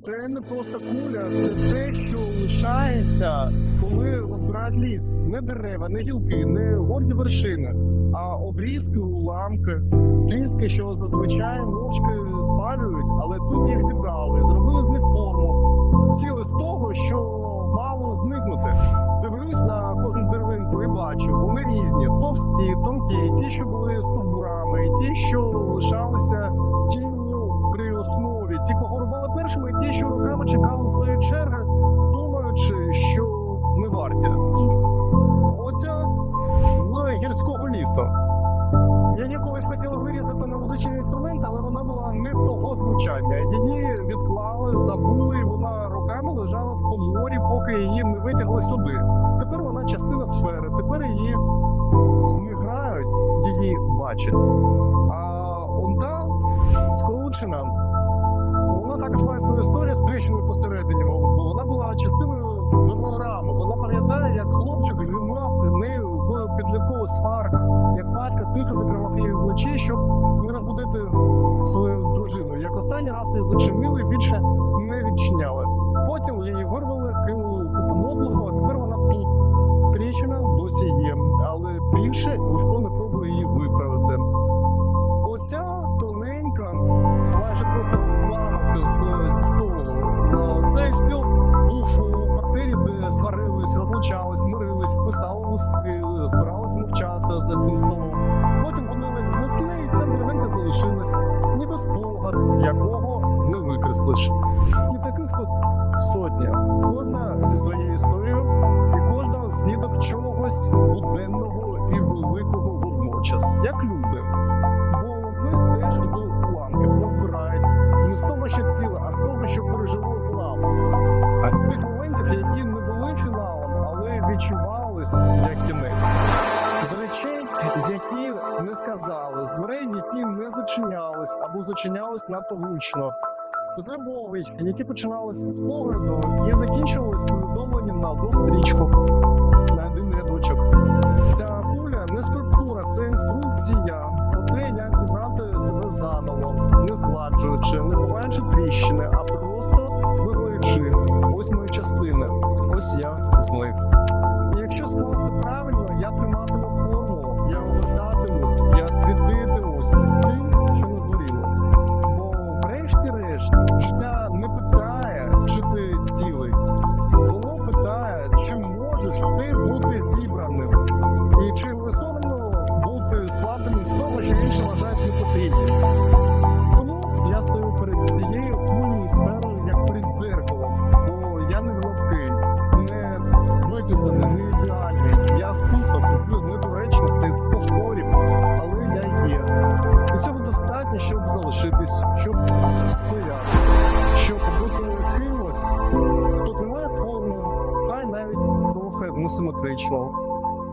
Це не просто куля, це те, що лишається, коли розбирають ліс. Не дерева, не гілки, не горді вершини, а обрізки, уламки, ліски, що зазвичай мовчки спалюють, але тут їх зібрали, зробили з них форму. Сіли з того, що мало зникнути. Дивлюсь на кожну деревинку і бачу, вони різні, товсті, тонкі, ті, що були стовбурами, і ті, що чекали своєї черги, думаючи, що не варті. Оця з гірського лісу. Я ніколи хотіла вирізати на музичний інструмент, але вона була не того звучання. Її відклали, забули, і вона роками лежала в коморі, поки її не витягли сюди. Тепер вона частина сфери, тепер її не грають, її бачать. А онта скручена, вона так має свою історію з тріщиною посередині, бо вона була частиною раму. Вона пам'ятає, як хлопчик лімав нею в підліткових сварках, як батько тихо закривав її вночі, щоб не розбудити свою дружину. Як останній раз її зачинили і більше не відчиняли. Потім її вирвали, кинули купу модлуху, а тепер вона тут. Тріщина досі є, але більше ніхто листи, збирались мовчати за цим столом. Потім вони віднесли, і ця деревенька залишилась, ніби спогад, якого не викреслиш. І таких тут сотня. Кожна зі своєю історією, і кожна слідок чогось буденного і великого водночас, як люди. Відчувались як кінець. З речей, які не сказали, з дверей, які не зачинялись або зачинялись надто гучно. З любовей, які починалися з погляду і закінчувались повідомленням на одну стрічку, на один рядочок. Ця куля не скульптура, це інструкція про те, як зібрати себе заново, не згладжуючи, не буваючи тріщини, а просто вируючи. Ось мої частини, ось я злив. Правильно, я триматиму формулу, я обертатимусь, я світитимусь тим, що не згоріло. Бо врешті-решт життя не питає, чи ти цілий. Воно питає, чи можеш ти бути зібраним. І чи не бути складеним з того, що інші вважають непотрібним. Залишитись, щоб стояти, щоб бути кимось, хто тримає форму, хай навіть трохи несиметрично,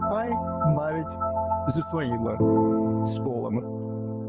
хай навіть зі своїми сколами.